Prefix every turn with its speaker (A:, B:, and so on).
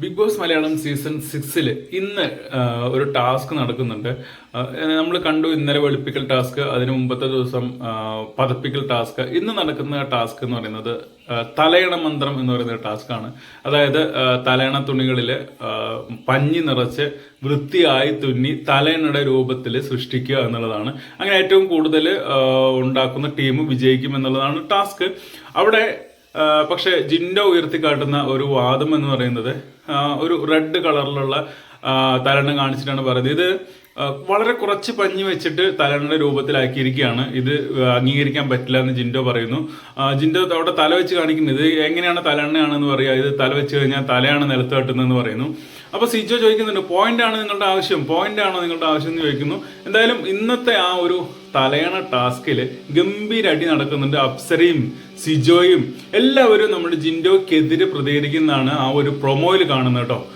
A: Big boss Malayalam season സിക്സിൽ ഇന്ന് ഒരു ടാസ്ക് നടക്കുന്നുണ്ട്. നമ്മൾ കണ്ടു ഇന്നലെ വെളുപ്പിക്കൽ ടാസ്ക് അതിന് മുമ്പത്തെ ദിവസം പതപ്പിക്കൽ ടാസ്ക്. ഇന്ന് നടക്കുന്ന ടാസ്ക് എന്ന് പറയുന്നത് തലയണ മന്ത്രം എന്ന് പറയുന്ന ടാസ്ക് ആണ് അതായത് തലയണ തുണികളിൽ പഞ്ഞി നിറച്ച് വൃത്തിയായി തുന്നി തലയണയുടെ രൂപത്തിൽ സൃഷ്ടിക്കുക എന്നുള്ളതാണ്. അങ്ങനെ ഏറ്റവും കൂടുതൽ ഉണ്ടാക്കുന്ന ടീം വിജയിക്കും എന്നുള്ളതാണ് ടാസ്ക്. അവിടെ പക്ഷേ ജിൻഡോ ഉയർത്തിക്കാട്ടുന്ന ഒരു വാദം എന്ന് പറയുന്നത് ഒരു റെഡ് കളറിലുള്ള തരണം കാണിച്ചിട്ടാണ് പറയുന്നത്. ഇത് വളരെ കുറച്ച് പഞ്ഞി വെച്ചിട്ട് തലയുടെ രൂപത്തിലാക്കിയിരിക്കുകയാണ്. ഇത് അംഗീകരിക്കാൻ പറ്റില്ല എന്ന് ജിൻഡോ പറയുന്നു. ജിൻഡോ അവിടെ തല വെച്ച് കാണിക്കുന്നത് ഇത് എങ്ങനെയാണ് തലണ്ണയാണെന്ന് പറയുക. ഇത് തല വെച്ച് കഴിഞ്ഞാൽ തലയാണ് നിലത്ത് തട്ടുന്നതെന്ന് പറയുന്നു. അപ്പൊ സിജോ ചോദിക്കുന്നുണ്ട് പോയിന്റ് ആണ് നിങ്ങളുടെ ആവശ്യം. പോയിന്റ് ആണോ നിങ്ങളുടെ ആവശ്യം എന്ന് ചോദിക്കുന്നു. എന്തായാലും ഇന്നത്തെ ആ ഒരു തലയണ ടാസ്കിൽ ഗംഭീര അടി നടക്കുന്നുണ്ട് അപ്സരയും സിജോയും. എല്ലാവരും നമ്മുടെ ജിൻഡോക്കെതിരെ പ്രതികരിക്കുന്നതാണ് ആ ഒരു പ്രൊമോയിൽ കാണുന്നത് കേട്ടോ.